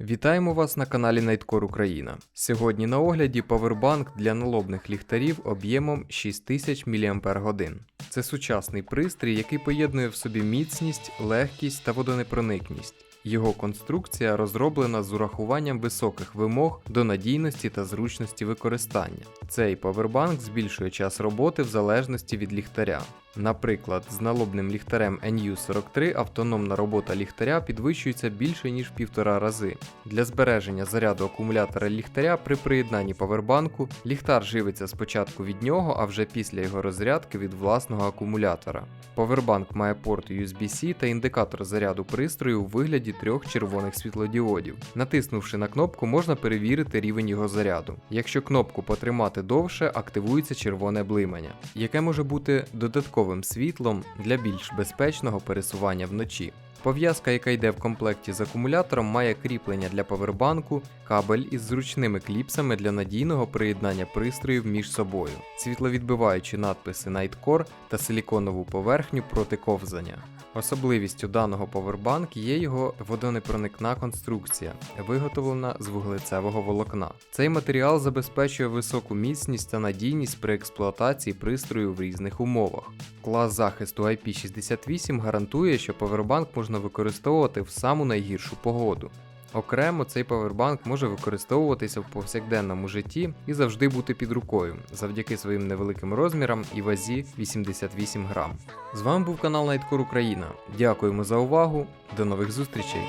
Вітаємо вас на каналі Найткор Україна. Сьогодні на огляді павербанк для налобних ліхтарів об'ємом 6000 мАч. Це сучасний пристрій, який поєднує в собі міцність, легкість та водонепроникність. Його конструкція розроблена з урахуванням високих вимог до надійності та зручності використання. Цей павербанк збільшує час роботи в залежності від ліхтаря. Наприклад, з налобним ліхтарем NU43 автономна робота ліхтаря підвищується більше ніж півтора рази. Для збереження заряду акумулятора ліхтаря при приєднанні павербанку ліхтар живиться спочатку від нього, а вже після його розрядки від власного акумулятора. Павербанк має порт USB-C та індикатор заряду пристрою у вигляді трьох червоних світлодіодів. Натиснувши на кнопку, можна перевірити рівень його заряду. Якщо кнопку потримати довше, активується червоне блимання, яке може бути додатковим світлом для більш безпечного пересування вночі. Пов'язка, яка йде в комплекті з акумулятором, має кріплення для павербанку, кабель із зручними кліпсами для надійного приєднання пристроїв між собою, світловідбиваючі надписи Nightcore та силіконову поверхню проти ковзання. Особливістю даного повербанк є його водонепроникна конструкція, виготовлена з вуглецевого волокна. Цей матеріал забезпечує високу міцність та надійність при експлуатації пристрою в різних умовах. Клас захисту IP68 гарантує, що повербанк можна можна використовувати в саму найгіршу погоду. Окремо цей павербанк може використовуватися в повсякденному житті і завжди бути під рукою завдяки своїм невеликим розмірам і вазі 88 грам. З вами був канал Найткор Україна. Дякуємо за увагу, до нових зустрічей!